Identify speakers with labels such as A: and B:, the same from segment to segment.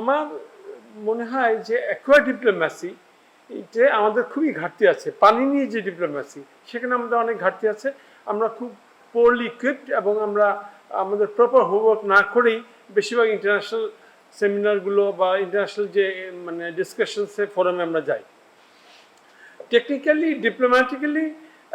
A: আমার মনে হয় যে অ্যাকোয়া ডিপ্লোম্যাসি যে আমাদের খুবই ঘাটতি আছে। পানি নিয়ে যে ডিপ্লোম্যাসি সেখানে আমাদের অনেক ঘাটতি আছে। আমরা খুব পোরলি ইকুইপড এবং আমরা আমাদের প্রপার হোমওয়ার্ক না করেই বেশিরভাগ ইন্টারন্যাশনাল সেমিনারগুলো বা ইন্টারন্যাশনাল যে মানে ডিসকাশনসে ফোরামে আমরা যাই। টেকনিক্যালি ডিপ্লোম্যাটিক্যালি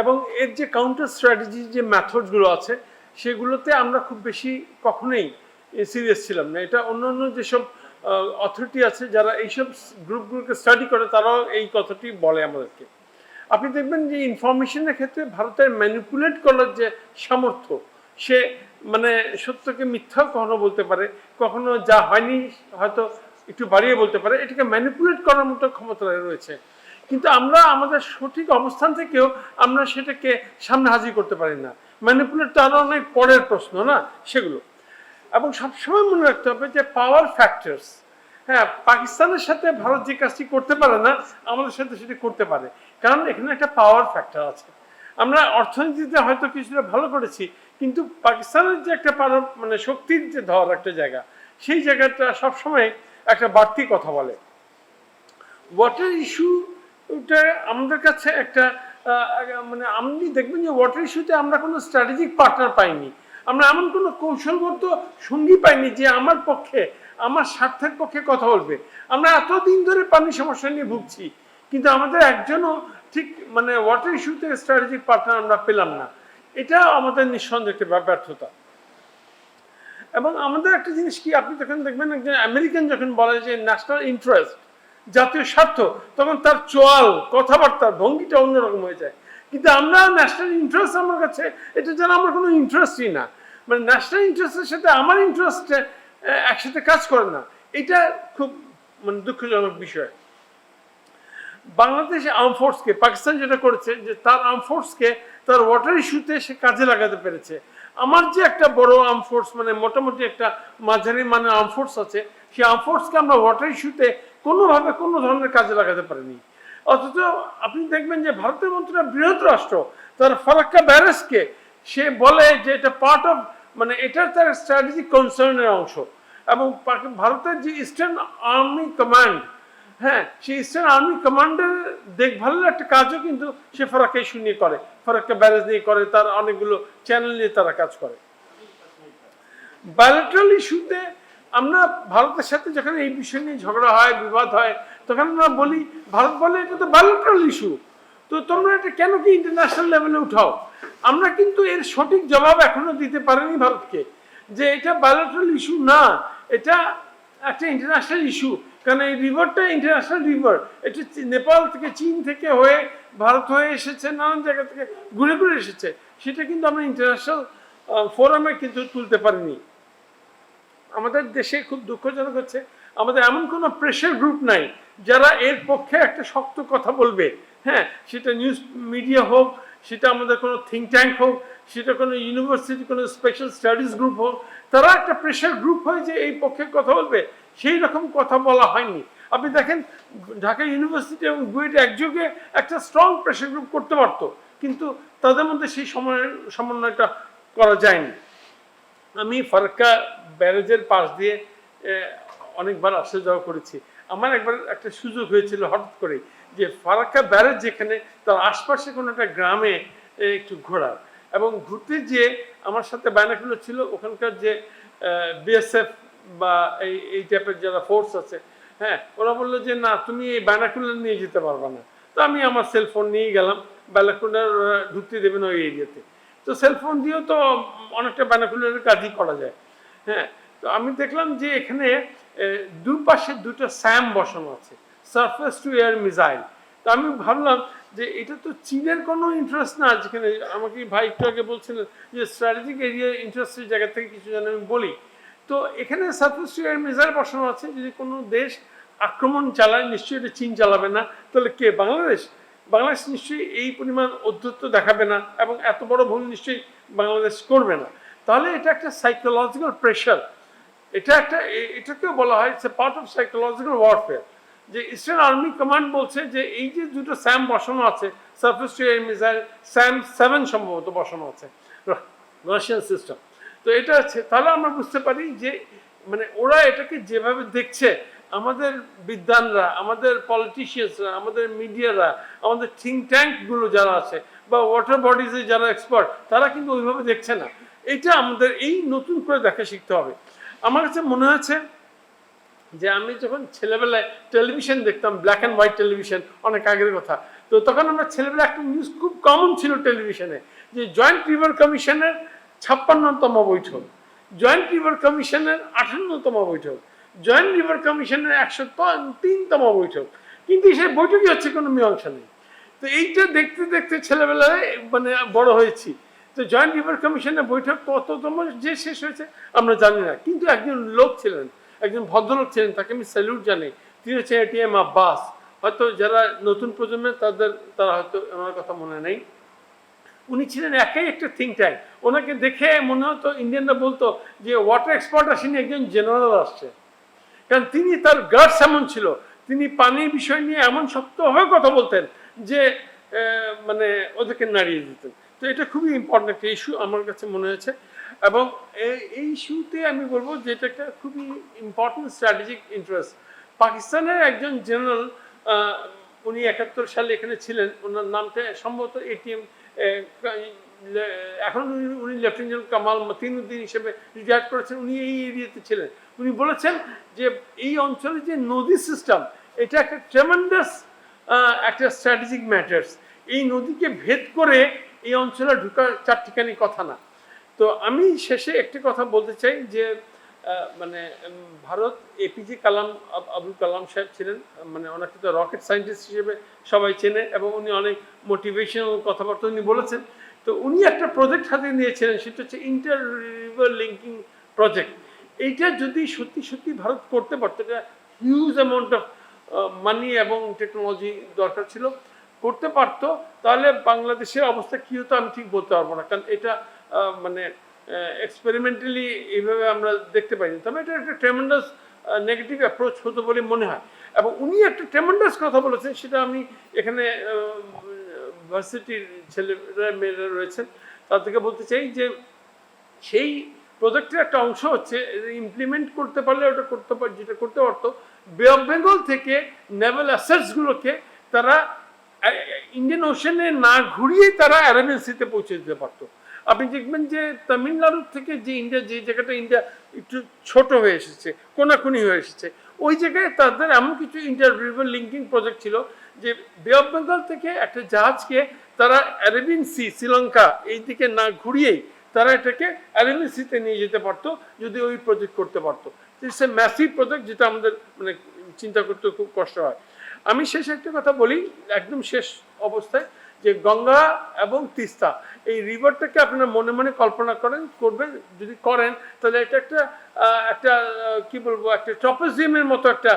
A: এবং এর যে কাউন্টার স্ট্র্যাটেজি যে মেথডসগুলো আছে, সেগুলোতে আমরা খুব বেশি কখনোই সিরিয়াস ছিলাম না। এটা অন্য অন্য যেসব অথরিটি আছে যারা এইসব গ্রুপগুলোকে স্টাডি করে, তারাও এই কথাটি বলে আমাদেরকে। আপনি দেখবেন যে ইনফরমেশনের ক্ষেত্রে ভারতের ম্যানিপুলেট করার যে সামর্থ্য, সে মানে সত্যকে মিথ্যাও কখনো বলতে পারে, কখনো যা হয়নি হয়তো একটু বাড়িয়ে বলতে পারে, এটাকে ম্যানিপুলেট করার মতো ক্ষমতা রয়েছে। কিন্তু আমরা আমাদের সঠিক অবস্থান থেকেও আমরা সেটাকে সামনে হাজির করতে পারি না। ম্যানিপুলেট তো আরও অনেক পরের প্রশ্ন না সেগুলো। এবং সবসময় মনে রাখতে হবে যে পাওয়ার ফ্যাক্টরস হ্যাঁ পাকিস্তানের সাথে ভারত যে কাজটি করতে পারে না, আমাদের সাথে সেটি করতে পারে। কারণ এখানে একটা পাওয়ার ফ্যাক্টর আছে। আমরা অর্থনীতিতে হয়তো কিছুটা ভালো করেছি, কিন্তু পাকিস্তানের যে একটা পাওয়ার মানে শক্তির যে ধর একটা জায়গা, সেই জায়গাটা সবসময় একটা বাড়তি কথা বলে। ওয়াটার ইস্যুটা আমাদের কাছে একটা মানে আপনি দেখবেন যে ওয়াটার ইস্যুতে আমরা কোনো স্ট্র্যাটেজিক পার্টনার পাইনি। আমরা এমন কোনো কৌশলগত সঙ্গী পাইনি যে আমার পক্ষে, আমার স্বার্থের পক্ষে কথা বলবে। আমরা এতদিন ধরে পানি সমস্যা নিয়ে ভুগছি, কিন্তু আমাদের একজনও ঠিক মানে ওয়াটার ইস্যুতে স্ট্র্যাটেজিক পার্টনার আমরা পেলাম না। এটা আমাদের নিঃসন্দেহ একটা ব্যর্থতা। এবং আমাদের একটা জিনিস কি, আপনি তখন দেখবেন একজন আমেরিকান যখন বলে যে ন্যাশনাল ইন্টারেস্ট জাতীয় স্বার্থ, তখন তার চোয়াল, কথাবার্তা, ভঙ্গিটা অন্যরকম হয়ে যায়। কিন্তু আমরা ন্যাশনাল ইন্টারেস্ট আমার কাছে, এটা যেন আমার কোনো ইন্টারেস্টই না। মানে ন্যাশনাল ইন্টারেস্টের সাথে আমার ইন্টারেস্ট একসাথে কাজ করে না। এটা খুব মানে দুঃখজনক বিষয়। বাংলাদেশ আর্ম ফোর্সকে পাকিস্তান যেটা করেছে, যে তার আর্ম ফোর্সকে তার ওয়াটার ইস্যুতে সে কাজে লাগাতে পেরেছে। আমার যে একটা বড় আর্ম ফোর্স মানে মোটামুটি একটা মাঝারি মানে আর্ম ফোর্স আছে, সেই আর্ম ফোর্সকে আমরা ওয়াটার ইস্যুতে কোনোভাবে কোনো ধরনের কাজে লাগাতে পারিনি। অথচ আপনি দেখবেন যে ভারতের মন্ত্রীরা বৃহৎ রাষ্ট্র, তার ফারাক্কা ব্যারেজকে, সে বলে যে এটা পার্ট অফ মানে এটা তার স্ট্র্যাটেজিক কনসার্নের অংশ। এবং ভারতের যে ইস্টার্ন আর্মি কমান্ড হ্যাঁ সেই ইস্টার্ন আর্মি কমান্ডের দেখভালের একটা কাজও কিন্তু সে ফরাক্কা ইস্যু নিয়ে করে। ফরাক্কা ব্যারেজ নিয়ে করে, তার অনেকগুলো চ্যানেল নিয়ে তারা কাজ করে। বায়োলেট্রাল ইস্যুতে আমরা ভারতের সাথে যখন এই বিষয় নিয়ে ঝগড়া হয়, বিবাদ হয় তখন আমরা বলি, ভারত বলে এটা তো বায়োলেট্রাল ইস্যু তো তোমরা এটা কেন কি ইন্টারন্যাশনাল লেভেলে উঠাও? আমরা কিন্তু এর সঠিক জবাব এখনও দিতে পারিনি ভারতকে। যে এটা বায়োলেট্রাল ইস্যু না, এটা একটা ইন্টারন্যাশনাল ইস্যু কারণ এই রিভারটা ইন্টারন্যাশনাল রিভার এটা নেপাল থেকে চীন থেকে হয়ে ভারত হয়ে এসেছে, নানান জায়গা থেকে ঘুরে ঘুরে এসেছে। সেটা কিন্তু আমরা ইন্টারন্যাশনাল ফোরামে কিন্তু তুলতে পারিনি। আমাদের দেশে খুব দুঃখজনক হচ্ছে আমাদের এমন কোনো প্রেশার গ্রুপ নাই যারা এর পক্ষে একটা শক্ত কথা বলবে। হ্যাঁ সেটা নিউজ মিডিয়া হোক, সেটা আমাদের কোনো থিঙ্ক ট্যাঙ্ক হোক, সেটা কোনো ইউনিভার্সিটি কোনো স্পেশাল স্টাডিজ গ্রুপ হোক, তারা একটা প্রেশার গ্রুপ হয়ে যে এই পক্ষে কথা বলবে। সেই রকম কথা বলা হয়নি। আপনি দেখেন, ঢাকা ইউনিভার্সিটি এবং বুয়েট একযোগে একটা স্ট্রং প্রেশার গ্রুপ করতে পারতো, কিন্তু তাদের মধ্যে সেই সময়, সমন্বয়টা করা যায়নি। আমি ফারাক্কা ব্যারেজের পাশ দিয়ে অনেকবার আসা যাওয়া করেছি। আমার একবার একটা সুযোগ হয়েছিল হঠাৎ করে যে ফারাক্কা ব্যারেজ যেখানে, তার আশপাশে কোনো একটা গ্রামে একটু ঘোরার। এবং ঘুরতে গিয়ে আমার সাথে বায়নাকুলো ছিল, ওখানকার যে বিএসএফ বা এই এই টাইপের যারা ফোর্স আছে হ্যাঁ ওরা বলল যে, না, তুমি এই বায়নাকুলার নিয়ে যেতে পারবে না। তো আমি আমার সেলফোন নিয়ে গেলাম বায়নাকুলার ঢুকতে দেবেন ওই এরিয়াতে। তো সেলফোন দিয়েও তো অনেকটা বায়নাকুলারের কাজই করা যায় হ্যাঁ। তো আমি দেখলাম যে এখানে দুপাশে দুটো স্যাম বসানো আছে সারফেস টু এয়ার মিসাইল তো আমি ভাবলাম যে এটা তো চীনের কোনো ইন্টারেস্ট না, যেখানে আমাকে ভাই একটু আগে বলছিলেন যে স্ট্র্যাটেজিক এরিয়া ইন্টারেস্টের জায়গা থেকে কিছু যেন আমি বলি। তো এখানে সারফেস টু এয়ার মিসাইল বসানো আছে, যদি কোনো দেশ আক্রমণ চালায়, নিশ্চয়ই এটা চীন চালাবে না। তাহলে কে? বাংলাদেশ? বাংলাদেশ নিশ্চয়ই এই পরিমাণ অধ্যত্ব দেখাবে না এবং এত বড় ভুল নিশ্চয়ই বাংলাদেশ করবে না। তাহলে এটা একটা সাইকোলজিক্যাল প্রেশার এটা একটা এটাকেও বলা হয় it's part of psychological warfare যে ইস্টার্ন আর্মি কমান্ড বলছে যে এই যে দুটো স্যাম বসানো আছে surface to air missile SAM seven সম্ভবত বসানো আছে রাশিয়ান সিস্টেম তো এটা আছে তাহলে আমরা বুঝতে পারি যে মানে ওরা এটাকে যেভাবে দেখছে, আমাদের বিদ্বানরা, আমাদের পলিটিশিয়ানসরা আমাদের মিডিয়ারা আমাদের থিঙ্ক ট্যাঙ্কগুলো যারা আছে, বা ওয়াটার বডিজে যারা এক্সপার্ট তারা কিন্তু ওইভাবে দেখছে না। এটা আমাদের, এই নতুন করে দেখা শিখতে হবে। আমার কাছে মনে হয়েছে যে আমি যখন ছেলেবেলায় টেলিভিশন দেখতাম ব্ল্যাক অ্যান্ড হোয়াইট টেলিভিশন অনেক আগের কথা, তো তখন আমরা ছেলেবেলায় একটা নিউজ খুব কমন ছিল টেলিভিশনে যে জয়েন্ট রিভার কমিশনের ছাপ্পান্নতম বৈঠক জয়েন্ট রিভার কমিশনের আঠান্নতম বৈঠক জয়েন্ট রিভার কমিশনের একশো তিনতম বৈঠক, কিন্তু সেই বৈঠকই হচ্ছে কোনো মীমাংসা নেই। তো এইটা দেখতে দেখতে ছেলেবেলায় মানে বড় হয়েছি। তো জয়েন্ট রিভার কমিশনের বৈঠক কততম যে শেষ হয়েছে, আমরা জানি না। কিন্তু একজন লোক ছিলেন, একজন ভদ্রলোক ছিলেন, তাকে আমি স্যালুট জানি তিনি হচ্ছে এটিএম আব্বাস হয়তো যারা নতুন প্রজন্মের, তাদের, তারা হয়তো আমার কথা মনে নেই। উনি ছিলেন একাই একটা থিঙ্ক ট্যাঙ্ক ওনাকে দেখে মনে হতো ইন্ডিয়ানরা বলতো যে ওয়াটার এক্সপার্ট আসেনি, একজন জেনারেল আসছে। কারণ তিনি তার গার্ডস এমন ছিল। তিনি পানির বিষয় নিয়ে এমন শক্তভাবে কথা বলতেন যে মানে ওদেরকে নাড়িয়ে দিতেন। তো এটা খুবই ইম্পর্টেন্ট একটা ইস্যু আমার কাছে মনে হয়েছে। এবং এই- ইস্যুতে আমি বলব যে এটা একটা খুবই ইম্পর্টেন্ট স্ট্র্যাটেজিক ইন্টারেস্ট পাকিস্তানের একজন জেনারেল উনি একাত্তর সালে এখানে ছিলেন। ওনার নামটা সম্ভবত এটিএম এখন উনি- উনি লেফটেন্যান্ট কামাল মতিনুদ্দিন হিসেবে রিটায়ার করেছেন। উনি এই এরিয়াতে ছিলেন। উনি বলেছেন যে এই অঞ্চলে যে নদী সিস্টেম এটা একটা ট্রেমেন্ডাস একটা স্ট্র্যাটেজিক ম্যাটার্স এই নদীকে ভেদ করে এই অঞ্চলে ঢুকার চারটিখানি কথা না। তো আমি শেষে একটি কথা বলতে চাই যে মানে ভারত এপিজে কালাম আব- আবুল কালাম সাহেব ছিলেন মানে ওনাকে তো রকেট সায়েন্টিস্ট হিসেবে সবাই চেনে এবং উনি অনেক মোটিভেশনাল কথাবার্তা উনি বলেছেন। তো উনি একটা প্রজেক্ট হাতে নিয়েছিলেন, সেটা হচ্ছে ইন্টার রিভার লিঙ্কিং প্রজেক্ট এইটা যদি সত্যি সত্যি ভারত করতে পারতো, এটা হিউজ অ্যামাউন্ট অফ মানি এবং টেকনোলজি দরকার ছিল। করতে পারতো, তাহলে বাংলাদেশের অবস্থা কী হতো আমি ঠিক বলতে পারব না। কারণ এটা মানে এক্সপেরিমেন্টালি এইভাবে আমরা দেখতে পাইনি। তবে এটা একটা ট্রেমেন্ডাস নেগেটিভ অ্যাপ্রোচ হতো বলে মনে হয়। এবং উনি একটা ট্রেমেন্ডাস কথা বলেছেন, সেটা আমি এখানে ভার্সিটির ছেলেরা, মেয়েরা রয়েছেন তাদেরকে বলতে চাই যে, সেই প্রজেক্টের একটা অংশ হচ্ছে ইমপ্লিমেন্ট করতে পারলে ওটা করতে পার, যেটা করতে পারতো বে অফ বেঙ্গল থেকে নেভাল অ্যাসেটসগুলোকে তারা ইন্ডিয়ান ওশনে না ঘুরিয়ে তারা অ্যারাবিয়ান সিতে পৌঁছে দিতে পারতো। আপনি দেখবেন যে তামিলনাড়ু থেকে যে ইন্ডিয়া যে জায়গাটা ইন্ডিয়া একটু ছোট হয়ে এসেছে, কোনাকুনি হয়ে এসেছে, ওই জায়গায় তাদের এমন কিছু ইন্টার রিভার লিঙ্কিং প্রজেক্ট ছিল যে বে অফ বেঙ্গল থেকে একটা জাহাজকে তারা অ্যারেবিয়ান সি শ্রীলঙ্কা এই দিকে না ঘুরিয়েই তারা এটাকে অ্যারেবিয়ান সিতে নিয়ে যেতে পারতো, যদি ওই প্রজেক্ট করতে পারতো। এ ম্যাসিভ প্রজেক্ট যেটা আমাদের মানে চিন্তা করতে খুব কষ্ট হয়। আমি শেষ একটা কথা বলি, একদম শেষ অবস্থায়, যে গঙ্গা এবং তিস্তা, এই রিভারটাকে আপনারা মনে মনে কল্পনা করেন, করবেন, যদি করেন, তাহলে এটা একটা একটা কি বলব, একটা ট্রপোজিয়ামের মতো একটা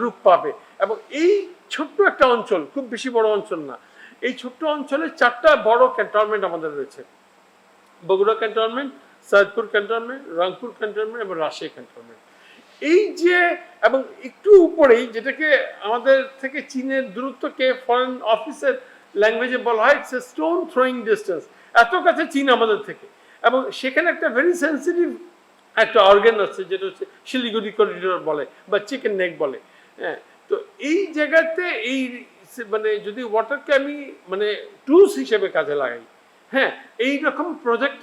A: রূপ পাবে। এবং এই ছোট্ট একটা অঞ্চল, খুব বেশি বড় অঞ্চল না, এই ছোট্ট অঞ্চলে চারটা বড় ক্যান্টনমেন্ট আমাদের রয়েছে। Bogura cantonment Saidpur cantonment Rangpur cantonment এবং রাজশাহী ক্যান্টনমেন্ট এই যে, এবং একটু উপরেই যেটাকে আমাদের থেকে চীনের দূরত্বকে ফরেন অফিসের ল্যাঙ্গুয়েজে বলা হয় it's a stone throwing distance এত কাছে চীন আমাদের থেকে। এবং সেখানে একটা ভেরি সেন্সিটিভ একটা অর্গান আছে, যেটা হচ্ছে শিলিগুড়ি করিডোর বলে বা চিকেন নেক বলে। হ্যাঁ তো এই জায়গাতে এই মানে যদি ওয়াটারকে আমি মানে টুলস হিসেবে কাজে লাগাই হ্যাঁ এই রকম প্রজেক্ট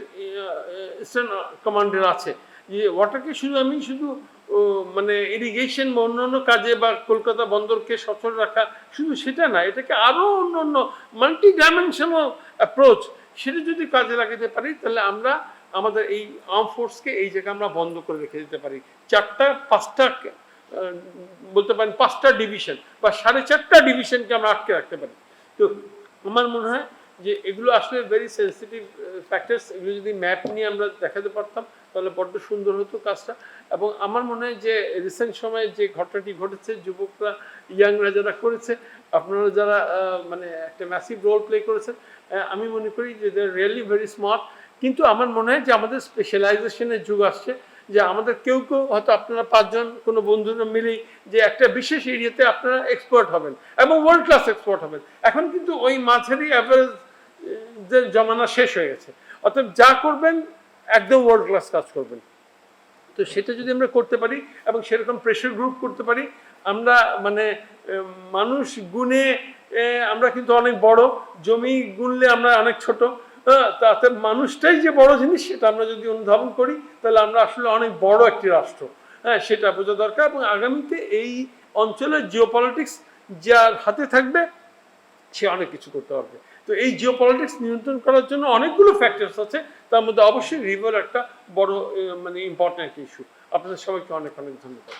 A: ইস্টার্ন কমান্ডের আছে। যে ওয়াটারকে শুধু আমি শুধু মানে ইরিগেশন বা অন্যান্য কাজে বা কলকাতা বন্দরকে সচল রাখা শুধু সেটা না, এটাকে আরও অন্য অন্য মাল্টি ডাইমেনশনাল অ্যাপ্রোচ সেটা যদি কাজে লাগাতে পারি, তাহলে আমরা আমাদের এই আর্ম ফোর্সকে এই জায়গায় আমরা বন্ধ করে রেখে দিতে পারি। চারটা, পাঁচটা বলতে পারেন পাঁচটা ডিভিশন বা সাড়ে চারটা ডিভিশনকে আমরা আটকে রাখতে পারি। তো আমার মনে হয় যে এগুলো আসলে ভেরি সেন্সিটিভ ফ্যাক্টরস এগুলো যদি ম্যাপ নিয়ে আমরা দেখাতে পারতাম তাহলে বড্ড সুন্দর হতো কাজটা। এবং আমার মনে হয় যে রিসেন্ট সময়ে যে ঘটনাটি ঘটেছে, যুবকরা ইয়াংরা যারা করেছে, আপনারা যারা মানে একটা ম্যাসিভ রোল প্লে করেছেন আমি মনে করি যে দে রিয়েলি ভেরি স্মার্ট কিন্তু আমার মনে হয় যে আমাদের স্পেশালাইজেশনের যুগ আসছে, যে আমাদের কেউ কেউ হয়তো আপনারা পাঁচজন, কোনো বন্ধুরা মিলেই যে একটা বিশেষ এরিয়াতে আপনারা এক্সপার্ট হবেন এবং ওয়ার্ল্ড ক্লাস এক্সপার্ট হবেন। এখন কিন্তু ওই মাঝারি অ্যাভারেজ জমানা শেষ হয়ে গেছে। অর্থাৎ যা করবেন একদম ওয়ার্ল্ড ক্লাস কাজ করবেন। তো সেটা যদি আমরা করতে পারি এবং সেরকম প্রেশার গ্রুপ করতে পারি, আমরা মানে মানুষ গুণে আমরা কিন্তু অনেক বড়, জমি গুনলে আমরা অনেক ছোট তাতে মানুষটাই যে বড় জিনিস সেটা আমরা যদি অনুধাবন করি, তাহলে আমরা আসলে অনেক বড় একটি রাষ্ট্র। হ্যাঁ সেটা বোঝা দরকার এবং আগামীতে এই অঞ্চলের জিও পলিটিক্স যার হাতে থাকবে, সে অনেক কিছু করতে পারবে। তো এই জিও পলিটিক্স নিয়ন্ত্রণ করার জন্য অনেকগুলো ফ্যাক্টরস আছে, তার মধ্যে অবশ্যই রিভার একটা বড় মানে ইম্পর্ট্যান্ট ইস্যু আপনাদের সবাইকে অনেক অনেক ধন্যবাদ।